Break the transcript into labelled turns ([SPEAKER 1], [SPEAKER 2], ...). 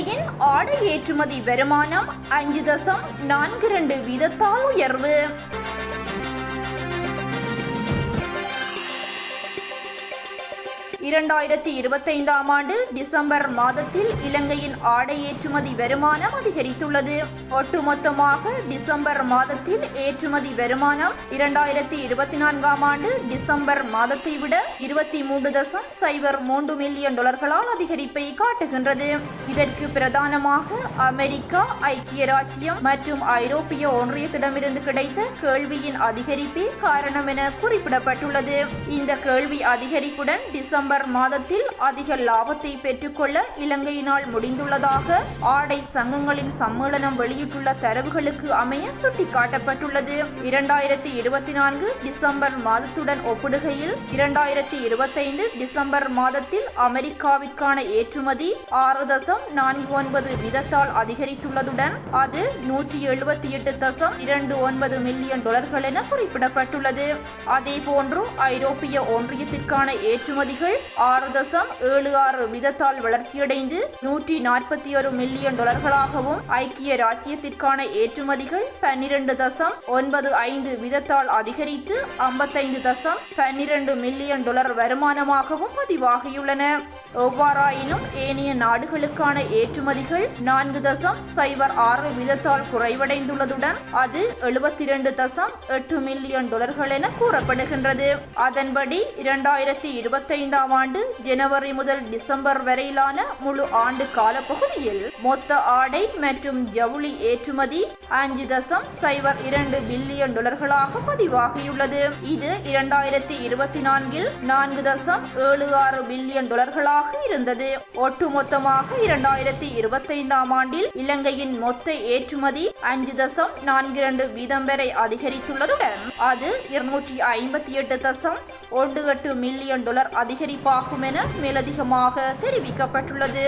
[SPEAKER 1] இலங்கையின் ஆடை ஏற்றுமதி வருமானம் அஞ்சு தசம் நான்கு ரெண்டு வீதத்தால் உயர்வு. இரண்டாயிரத்தி இருபத்தைந்தாம் ஆண்டு டிசம்பர் மாதத்தில் இலங்கையின் ஆடை ஏற்றுமதி வருமானம் அதிகரித்துள்ளது. ஒட்டுமொத்தமாக டிசம்பர் மாதத்தில் ஏற்றுமதி வருமானம் இரண்டாயிரத்தி இருபத்தி நான்காம் ஆண்டு டிசம்பர் மாதத்தை விட இருபத்தி மூன்று தசம் சைபர் மூன்று மில்லியன் டாலர்களால் அதிகரிப்பை காட்டுகின்றது. இதற்கு பிரதானமாக அமெரிக்கா ஐக்கிய ராஜ்யம் மற்றும் ஐரோப்பிய ஒன்றியத்திடமிருந்து கிடைத்த கேள்வியின் அதிகரிப்பே காரணம் என குறிப்பிடப்பட்டுள்ளது. இந்த கேள்வி அதிகரிப்புடன் டிசம்பர் மாதத்தில் அதிக லாபத்தை பெற்றுக்கொள்ள இலங்கையினால் முடிந்துள்ளதாக ஆடை சங்கங்களின் சம்மேளனம் வெளியிட்டுள்ள தரவுகளுக்கு அமைய சுட்டிக்காட்டப்பட்டுள்ளது. இரண்டாயிரத்தி இருபத்தி நான்கு டிசம்பர் மாதத்துடன் ஒப்பிடுகையில் இரண்டாயிரத்தி இருபத்தைந்து டிசம்பர் மாதத்தில் அமெரிக்காவிற்கான ஏற்றுமதி ஆறு தசம் நான்கு ஒன்பது வீதத்தால் அதிகரித்துள்ளதுடன் அது நூற்றி எழுபத்தி எட்டு தசம் இரண்டு ஒன்பது மில்லியன் டாலர்கள் என குறிப்பிடப்பட்டுள்ளது. அதேபோன்று ஐரோப்பிய ஒன்றியத்திற்கான ஏற்றுமதிகள் ஆறு தசம் ஏழு ஆறு வீதத்தால் வளர்ச்சியடைந்து நூற்றி நாற்பத்தி ஒரு மில்லியன் டாலர்களாகவும் ஐக்கிய ராஜ்யத்திற்கான ஏற்றுமதிகள் பன்னிரண்டு தசம் ஒன்பது ஐந்து வீதத்தால் அதிகரித்து ஐம்பத்தைந்து தசம் பன்னிரண்டு மில்லியன் டாலர் வருமானமாகவும் பதிவாகியுள்ளன. எவ்வாறாயினும் ஏனைய நாடுகளுக்கான ஏற்றுமதிகள் நான்கு தசம் சைபர் ஆறு வீதத்தால் குறைவடைந்துள்ளதுடன் அது எழுபத்தி இரண்டு தசம் எட்டு மில்லியன் டாலர்கள் என கூறப்படுகின்றது. அதன்படி இரண்டாயிரத்தி இருபத்தைந்தாம் ஆண்டு ஜனவரி முதல் டிசம்பர் வரையிலான முழு ஆண்டு காலப்பகுதியில் மொத்த ஆடை மற்றும் ஜவுளி ஏற்றுமதி அஞ்சு தசம் சைபர் இரண்டு பில்லியன் டாலர்களாக பதிவாகியுள்ளது. இது இரண்டாயிரத்தி இருபத்தி நான்கில் நான்கு தசம் ஏழு ஆறு பில்லியன் டாலர்களாக இருந்தது. ஒட்டுமொத்தமாக இரண்டாயிரத்தி இருபத்தைந்தாம் ஆண்டில் இலங்கையின் மொத்த ஏற்றுமதி அஞ்சு தசம் நான்கு இரண்டு வீதம் வரை அதிகரித்துள்ளதுடன் அது இருநூற்றி ஐம்பத்தி எட்டு தசம் ஒன்று எட்டு மில்லியன் டாலர் உருவாகும் என மேலதிகமாக தெரிவிக்கப்பட்டுள்ளது.